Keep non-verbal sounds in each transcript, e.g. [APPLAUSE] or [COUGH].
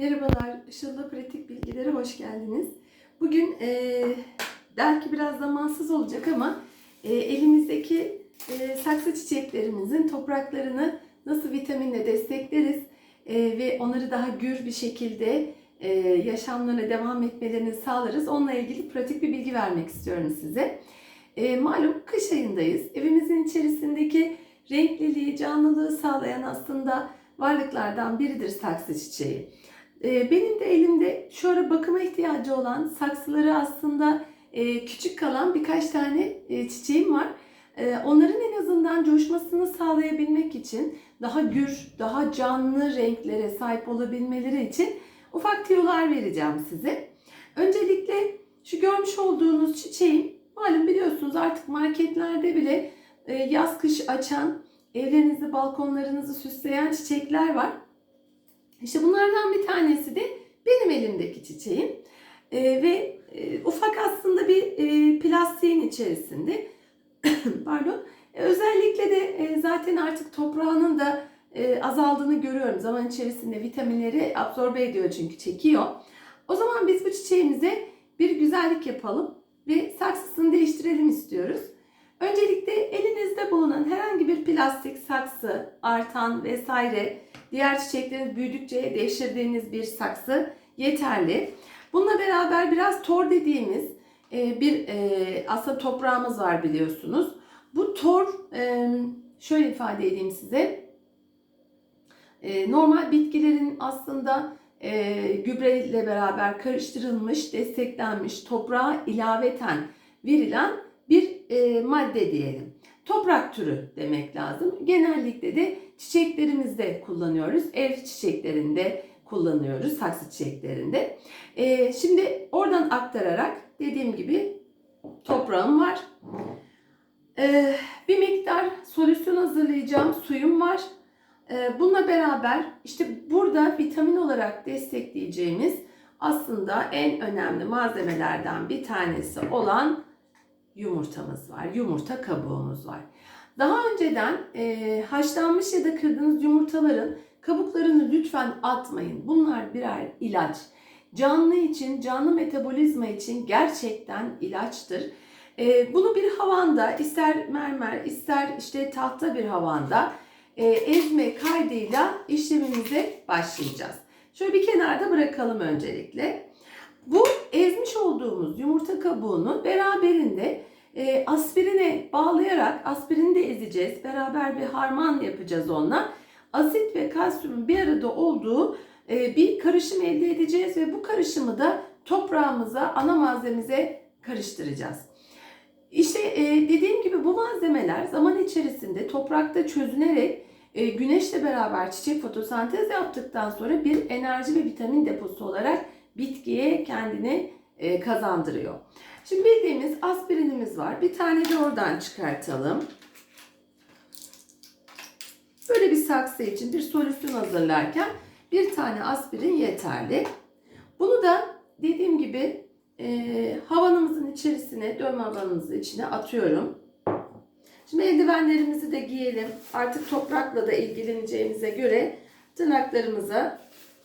Merhabalar, Işıl'da Pratik Bilgilere hoş geldiniz. Bugün e, belki biraz zamansız olacak ama e, elimizdeki e, saksı çiçeklerimizin topraklarını nasıl vitaminle destekleriz e, ve onları daha gür bir şekilde e, yaşamlarına devam etmelerini sağlarız. Onunla ilgili pratik bir bilgi vermek istiyorum size. E, malum kış ayındayız. Evimizin içerisindeki renkliliği, canlılığı sağlayan aslında varlıklardan biridir saksı çiçeği. Ee, Benim de elimde ara bakıma ihtiyacı olan saksıları aslında e, küçük kalan birkaç tane e, çiçeğim var. E, Onların en azından coşmasını sağlayabilmek için daha gür, daha canlı renklere sahip olabilmeleri için ufak tiyolar vereceğim size. Öncelikle şu görmüş olduğunuz çiçeğim malum biliyorsunuz artık marketlerde bile e, yaz kış açan, evlerinizi, balkonlarınızı süsleyen çiçekler var. İşte bunlardan bir tanesi de benim elimdeki çiçeğim. Ee, ve e, ufak aslında bir e, plastiğin içerisinde. [COUGHS] Pardon. E, özellikle de e, zaten artık toprağının da e, azaldığını görüyorum. Zaman içerisinde vitaminleri absorbe ediyor çünkü çekiyor. O zaman biz bu çiçeğimize bir güzellik yapalım ve saksısını değiştirelim istiyoruz. Öncelikle elinizde bulunan herhangi bir plastik saksı, artan vesaire diğer çiçekleriniz büyüdükçe değiştirdiğiniz bir saksı yeterli. Bununla beraber biraz tor dediğimiz e, bir e, aslında toprağımız var biliyorsunuz. Bu tor e, şöyle ifade edeyim size. Normal bitkilerin aslında e, gübreyle beraber karıştırılmış, desteklenmiş toprağa ilaveten verilen bir madde diyelim. Toprak türü demek lazım. Genellikle de çiçeklerimizde kullanıyoruz. Ev çiçeklerinde kullanıyoruz, saksı çiçeklerinde. E, şimdi oradan aktararak dediğim gibi toprağım var. E, bir miktar solüsyon hazırlayacağım suyum var. E, bununla beraber işte burada vitamin olarak destekleyeceğimiz aslında en önemli malzemelerden bir tanesi olan yumurtamız var. Yumurta kabuğumuz var. Daha önceden e, haşlanmış ya da kırdığınız yumurtaların kabuklarını lütfen atmayın. Bunlar birer ilaç. Canlı için, canlı metabolizma için gerçekten ilaçtır. E, bunu bir havanda, ister mermer, ister işte tahta bir havanda e, ezme kaydıyla işlemimize başlayacağız. Şöyle bir kenarda bırakalım öncelikle. Bu ezmiş olduğumuz yumurta kabuğunu beraberinde e, aspirine bağlayarak aspirini de ezeceğiz. Beraber bir harman yapacağız onunla. Asit ve kalsiyumun bir arada olduğu e, bir karışım elde edeceğiz ve bu karışımı da toprağımıza, ana malzememize karıştıracağız. İşte e, dediğim gibi bu malzemeler zaman içerisinde toprakta çözünerek e, güneşle beraber çiçek fotosentez yaptıktan sonra bir enerji ve vitamin deposu olarak bitkiye kendini e, kazandırıyor. Şimdi bildiğimiz aspirinimiz var. Bir tane de oradan çıkartalım. Böyle bir saksı için bir solüsyon hazırlarken bir tane aspirin yeterli. Bunu da dediğim gibi e, havanımızın içerisine, dövme havanımızın içine atıyorum. Şimdi eldivenlerimizi de giyelim. Artık toprakla da ilgileneceğimize göre tırnaklarımıza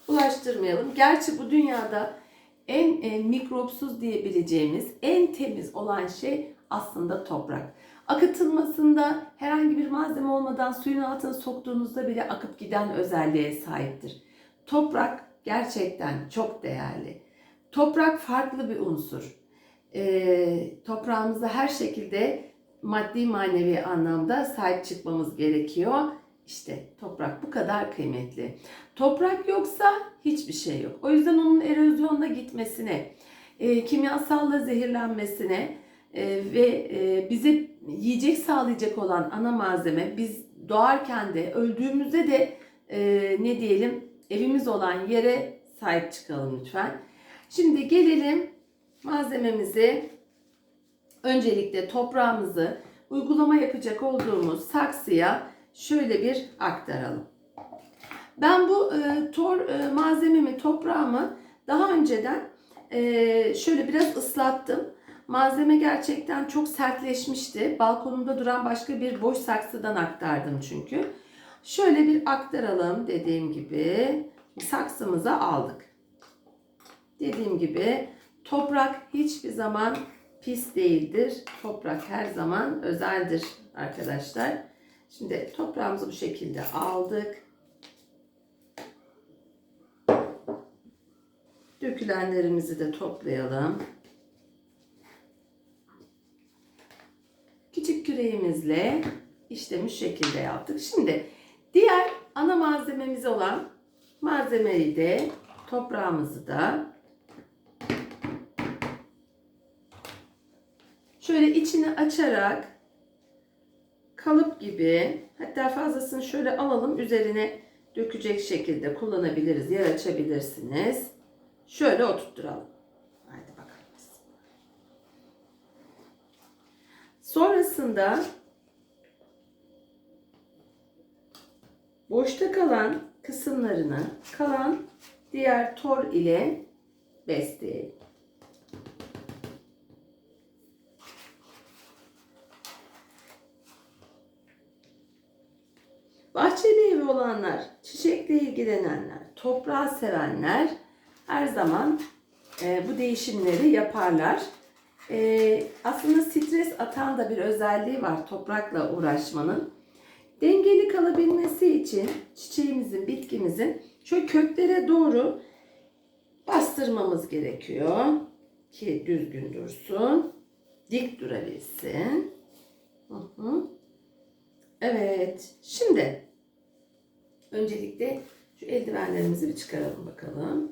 bulaştırmayalım. Gerçi bu dünyada en e, mikropsuz diyebileceğimiz, en temiz olan şey aslında toprak. Akıtılmasında herhangi bir malzeme olmadan suyun altına soktuğunuzda bile akıp giden özelliğe sahiptir. Toprak gerçekten çok değerli. Toprak farklı bir unsur. E, toprağımıza her şekilde maddi manevi anlamda sahip çıkmamız gerekiyor. İşte toprak bu kadar kıymetli. Toprak yoksa hiçbir şey yok. O yüzden onun erozyonla gitmesine, e, kimyasalla zehirlenmesine e, ve e, bize yiyecek sağlayacak olan ana malzeme biz doğarken de öldüğümüzde de e, ne diyelim evimiz olan yere sahip çıkalım lütfen. Şimdi gelelim malzememizi öncelikle toprağımızı uygulama yapacak olduğumuz saksıya şöyle bir aktaralım. Ben bu e, tor e, malzememi, toprağımı daha önceden e, şöyle biraz ıslattım. Malzeme gerçekten çok sertleşmişti. Balkonumda duran başka bir boş saksıdan aktardım çünkü. Şöyle bir aktaralım dediğim gibi. saksımıza aldık. Dediğim gibi toprak hiçbir zaman pis değildir. Toprak her zaman özeldir arkadaşlar. Şimdi toprağımızı bu şekilde aldık. Dökülenlerimizi de toplayalım. Küçük küreğimizle işlemi şu şekilde yaptık. Şimdi diğer ana malzememiz olan malzemeyi de toprağımızı da şöyle içini açarak kalıp gibi hatta fazlasını şöyle alalım üzerine dökecek şekilde kullanabiliriz. Yer açabilirsiniz. Şöyle oturtturalım. Haydi bakalım. Sonrasında boşta kalan kısımlarını kalan diğer tor ile besleyelim. Bahçeli evi olanlar, çiçekle ilgilenenler, toprağı sevenler her zaman e, bu değişimleri yaparlar. E, aslında stres atan da bir özelliği var toprakla uğraşmanın. Dengeli kalabilmesi için çiçeğimizin, bitkimizin şöyle köklere doğru bastırmamız gerekiyor ki düzgün dursun, dik durabilsin. Hı hı. Evet, şimdi öncelikle şu eldivenlerimizi bir çıkaralım bakalım.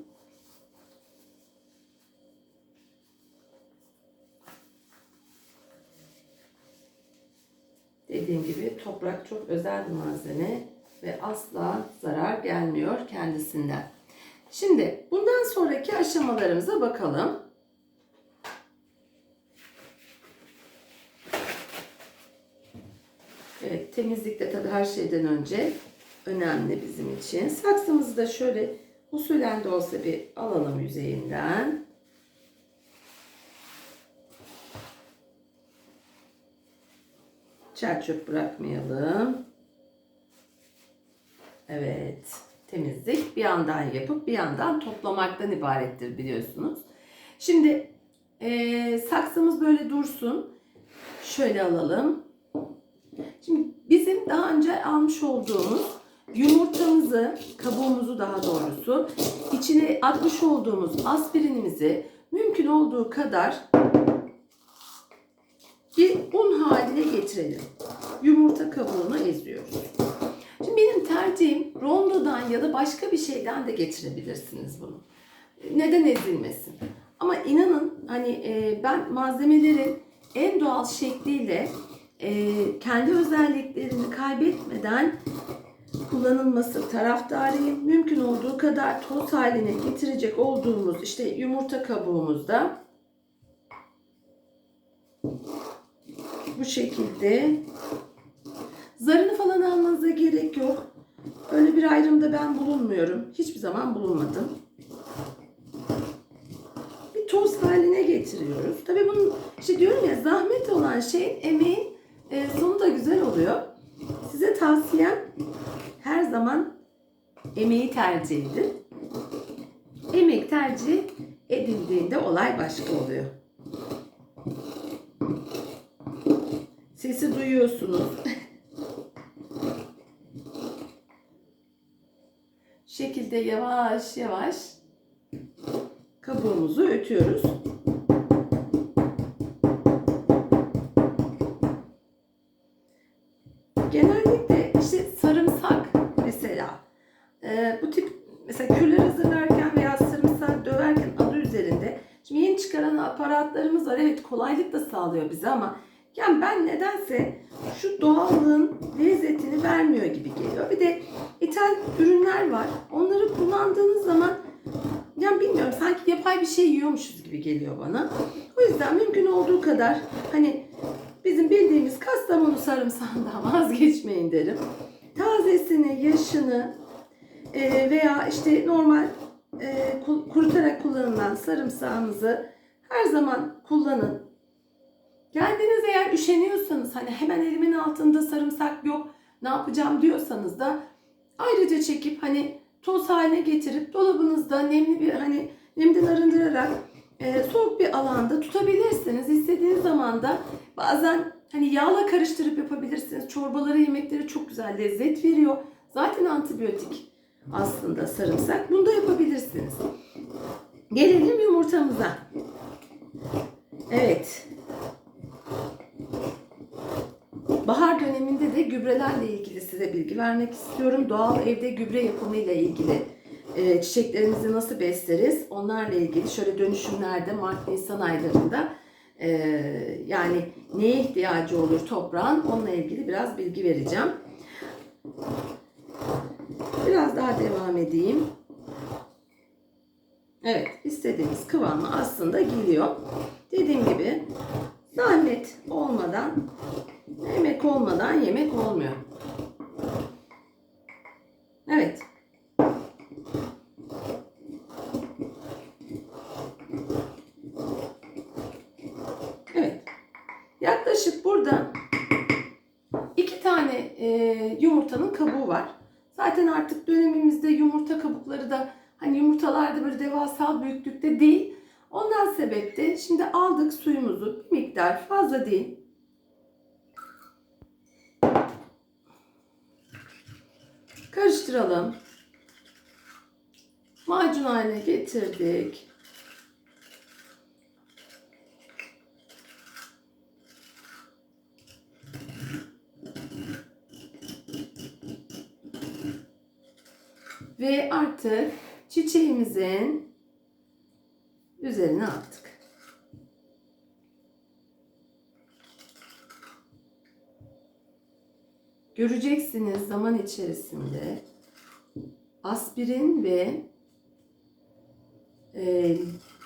Dediğim gibi toprak çok özel bir malzeme ve asla zarar gelmiyor kendisinden. Şimdi bundan sonraki aşamalarımıza bakalım. Evet, temizlik de tabii her şeyden önce önemli bizim için. Saksımızı da şöyle usulen de olsa bir alalım yüzeyinden. Çer çöp bırakmayalım. Evet, temizlik bir yandan yapıp bir yandan toplamaktan ibarettir biliyorsunuz. Şimdi e, saksımız böyle dursun. Şöyle alalım. Şimdi bizim daha önce almış olduğumuz yumurtamızı, kabuğumuzu daha doğrusu içine atmış olduğumuz aspirinimizi mümkün olduğu kadar bir un haline getirelim. Yumurta kabuğunu eziyoruz. Şimdi benim tercihim rondodan ya da başka bir şeyden de getirebilirsiniz bunu. Neden ezilmesin? Ama inanın hani e, ben malzemelerin en doğal şekliyle e, kendi özelliklerini kaybetmeden kullanılması taraftarıyım. Mümkün olduğu kadar toz haline getirecek olduğumuz işte yumurta kabuğumuzda bu şekilde zarını falan almanıza gerek yok. Öyle bir ayrımda ben bulunmuyorum. Hiçbir zaman bulunmadım. Bir toz haline getiriyoruz. Tabii bunun işte diyorum ya zahmet olan şeyin emeğin e, sonu da güzel oluyor. Size tavsiyem her zaman emeği tercih edin. Emek tercih edildiğinde olay başka oluyor. Sesi duyuyorsunuz. şekilde yavaş yavaş kabuğumuzu ötüyoruz. Kolaylık da sağlıyor bize ama yani ben nedense şu doğallığın lezzetini vermiyor gibi geliyor. Bir de ithal ürünler var. Onları kullandığınız zaman yani bilmiyorum sanki yapay bir şey yiyormuşuz gibi geliyor bana. O yüzden mümkün olduğu kadar hani bizim bildiğimiz Kastamonu sarımsağından [LAUGHS] vazgeçmeyin derim. Tazesini, yaşını e, veya işte normal e, kurutarak kullanılan sarımsağınızı her zaman kullanın. Kendiniz eğer üşeniyorsanız hani hemen elimin altında sarımsak yok ne yapacağım diyorsanız da ayrıca çekip hani toz haline getirip dolabınızda nemli bir hani nemden arındırarak e, soğuk bir alanda tutabilirsiniz. İstediğiniz zaman da bazen hani yağla karıştırıp yapabilirsiniz. Çorbaları, yemekleri çok güzel lezzet veriyor. Zaten antibiyotik aslında sarımsak. Bunu da yapabilirsiniz. Gelelim yumurtamıza. Evet. Bahar döneminde de gübrelerle ilgili size bilgi vermek istiyorum. Doğal evde gübre yapımı ile ilgili e, çiçeklerimizi nasıl besleriz? Onlarla ilgili şöyle dönüşümlerde Mart-Nisan aylarında e, yani neye ihtiyacı olur toprağın onunla ilgili biraz bilgi vereceğim. Biraz daha devam edeyim. Evet, istediğimiz kıvamı aslında geliyor. Dediğim gibi zahmet olmadan, emek olmadan yemek olmuyor. Evet. Evet. Yaklaşık burada iki tane e, yumurtanın kabuğu var. Zaten artık dönemimizde yumurta kabukları da hani yumurtalar da böyle devasa büyüklükte değil. Ondan sebepte şimdi aldık suyumuzu bir miktar fazla değil. Karıştıralım. Macun haline getirdik. Ve artık çiçeğimizin üzerine attık. Göreceksiniz zaman içerisinde aspirin ve e,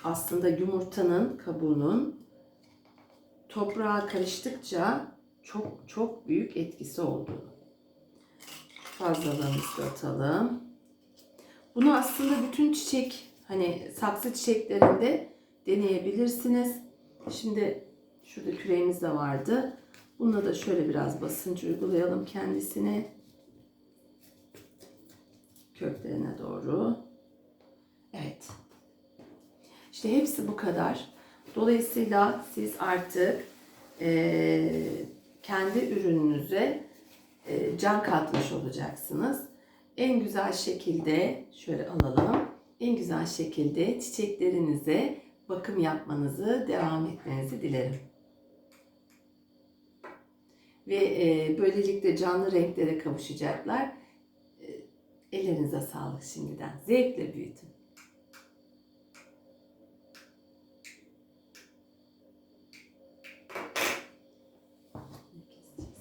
aslında yumurtanın kabuğunun toprağa karıştıkça çok çok büyük etkisi olduğunu. Fazlalığımızı atalım. Bunu aslında bütün çiçek hani saksı çiçeklerinde deneyebilirsiniz. Şimdi şurada küreğimiz de vardı. Buna da şöyle biraz basınç uygulayalım kendisine. Köklerine doğru. Evet. İşte hepsi bu kadar. Dolayısıyla siz artık eee, kendi ürününüze eee, can katmış olacaksınız. En güzel şekilde şöyle alalım. En güzel şekilde çiçeklerinize bakım yapmanızı devam etmenizi dilerim. Ve e, böylelikle canlı renklere kavuşacaklar. E, ellerinize sağlık şimdiden. Zevkle büyütün. Ne keseceğiz?